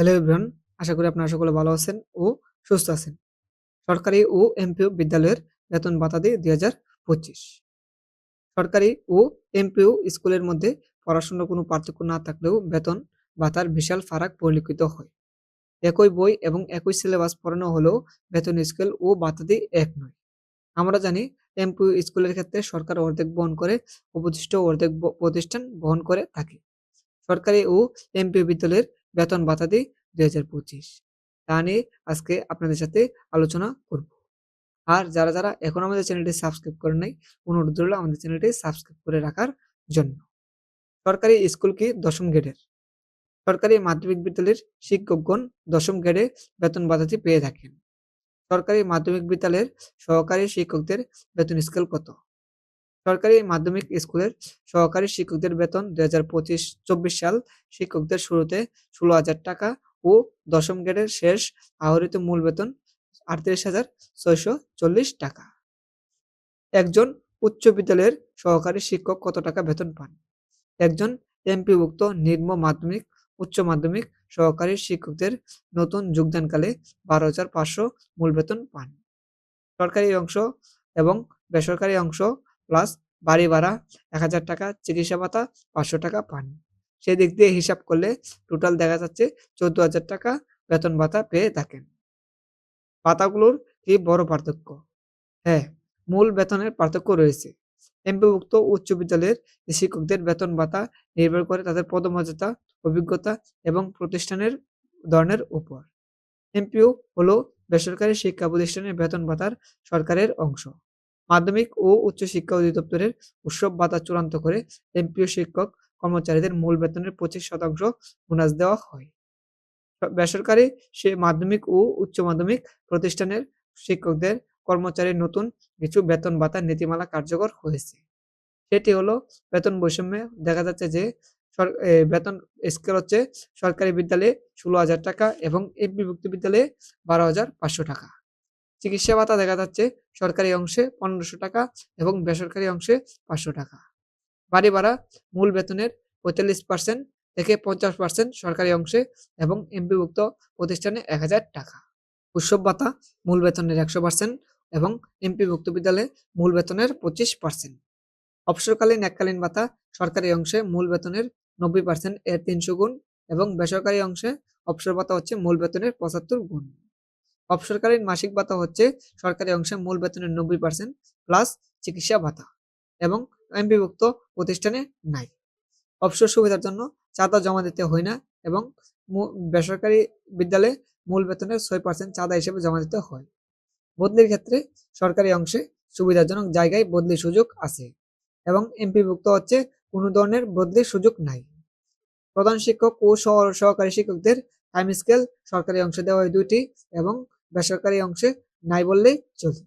Hello everyone আশা করি আপনারা সকলে ভালো আছেন ও সুস্থ আছেন। সরকারি ও এমপিও বিদ্যালয়ের বেতন ভাতা দিয়ে দুই হাজার পঁচিশ। সরকারি ও এমপিও স্কুলের মধ্যে পড়াশোনার কোনো পার্থক্য না থাকলেও বেতন ভাতার বিশাল ফারাক পরিলক্ষিত হয়। একই বই এবং একই সিলেবাস পড়ানো হলেও বেতন স্কেল ও ভাতা দিয়ে এক নয়। আমরা জানি এমপিও স্কুলের ক্ষেত্রে সরকার অর্ধেক বহন করে উপদিষ্ট অর্ধেক প্রতিষ্ঠান বহন করে থাকে। সরকারি ও এমপিও বিদ্যালয়ের বেতন ভাতা দিয়ে দুই হাজার পঁচিশ। তা নিয়ে আজকে আপনাদের সাথে আলোচনা করব। আর যারা যারা এখন আমাদের চ্যানেলটি সাবস্ক্রাইব করেন নাই, অনুরোধ রইল আমাদের চ্যানেলটি সাবস্ক্রাইব করে রাখার জন্য। সরকারি স্কুল কি দশম গ্রেডের? সরকারি মাধ্যমিক বিদ্যালয়ের শিক্ষকগণ দশম গ্রেডে বেতন ভাতাটি পেয়ে থাকেন। সরকারি মাধ্যমিক বিদ্যালয়ের সহকারী শিক্ষকদের বেতন স্কেল কত? সরকারি মাধ্যমিক স্কুলের সহকারী শিক্ষকদের বেতন দুই হাজার পঁচিশ চব্বিশ সাল শিক্ষকদের শুরুতে ষোলো হাজার টাকা ও দশম গ্রেডের শেষ আহরিত মূল বেতন আটত্রিশ হাজার ছয়শো চল্লিশ টাকা। একজন উচ্চ বিদ্যালয়ের সহকারী শিক্ষক কত টাকা বেতন পান? একজন এমপিভুক্ত নিম্ন মাধ্যমিক, উচ্চ মাধ্যমিক সহকারী শিক্ষকদের নতুন যোগদানকালে বারো হাজার পাঁচশো মূল বেতন পান। সরকারি অংশ এবং বেসরকারি অংশ প্লাস বাড়ি ভাড়া এক হাজার টাকা, চিকিৎসা ভাতা পাঁচশো টাকা পান। সেদিক দিয়ে হিসাব করলে টোটাল দেখা যাচ্ছে চোদ্দ হাজার টাকা বেতন ভাতা পেয়ে থাকেন। ভাতাগুলোর কি বড় পার্থক্য? হ্যাঁ মূল বেতনের পার্থক্য রয়েছে। এমপিভুক্ত উচ্চ বিদ্যালয়ের শিক্ষকদের বেতন ভাতা নির্ভর করে তাদের পদমর্যাদা, অভিজ্ঞতা এবং প্রতিষ্ঠানের ধরনের উপর। এমপিও হলো বেসরকারি শিক্ষা প্রতিষ্ঠানের বেতন ভাতার সরকারের অংশ। মাধ্যমিক ও উচ্চ শিক্ষা অধিদপ্তরের উৎসব ভাতা চূড়ান্ত করে এমপিও শিক্ষক কর্মচারীদের মূল বেতনের পঁচিশ শতাংশ বোনাস দেওয়া হয়। বেসরকারি সে মাধ্যমিক ও উচ্চ মাধ্যমিক প্রতিষ্ঠানের শিক্ষকদের কর্মচারীর নতুন কিছু বেতন ভাতার নীতিমালা কার্যকর হয়েছে। সেটি হলো, বেতন বৈষম্যে দেখা যাচ্ছে যে বেতন স্কেল হচ্ছে সরকারি বিদ্যালয়ে ষোলো হাজার টাকা এবং এমপিভুক্ত বিদ্যালয়ে বারো হাজার পাঁচশো টাকা। চিকিৎসা ভাতা দেখা যাচ্ছে সরকারি অংশে পনেরোশো টাকা এবং বেসরকারি অংশে পাঁচশো টাকা। বাড়ি ভাড়া মূল বেতনের পঁয়তাল্লিশ পার্সেন্ট থেকে পঞ্চাশ পার্সেন্ট সরকারি অংশে এবং এমপিভুক্ত প্রতিষ্ঠানে এক হাজার টাকা। উৎসব ভাতা মূল বেতনের একশো পার্সেন্ট এবং এমপিভুক্ত বিদ্যালয়ে মূল বেতনের পঁচিশ পার্সেন্ট অবসরকালীন এককালীন ভাতা সরকারি অংশে মূল বেতনের নব্বই পার্সেন্ট এর তিনশো গুণ এবং বেসরকারি অংশে অবসর ভাতা হচ্ছে মূল বেতনের পঁচাত্তর গুণ। অবসরকালীন মাসিক ভাতা হচ্ছে সরকারি অংশে মূল বেতনের নব্বই পার্সেন্ট প্লাস চিকিৎসা ভাতা এবং এমপিভুক্ত প্রতিষ্ঠানে নাই। অবসর সুবিধার জন্য চাঁদা জমা দিতে হয় না এবং বেসরকারি বিদ্যালয়ে মূল বেতনের ছয় পার্সেন্ট চাঁদা হিসেবে জমা দিতে হয়। বদলির ক্ষেত্রে সরকারি অংশে সুবিধাজনক জায়গায় বদলির সুযোগ আছে এবং এমপিভুক্ত হচ্ছে কোনো ধরনের বদলির সুযোগ নাই। প্রধান শিক্ষক ও সহকারী শিক্ষকদের টাইম স্কেল সরকারি অংশে দেওয়া হয় দুইটি এবং বেসরকারি অংশে নাই বললেই চলে